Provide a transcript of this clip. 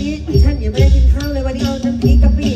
นี่ฉันยังไม่ได้กินข้าวเลยวันนี้เอาน้ำพริกกะปิ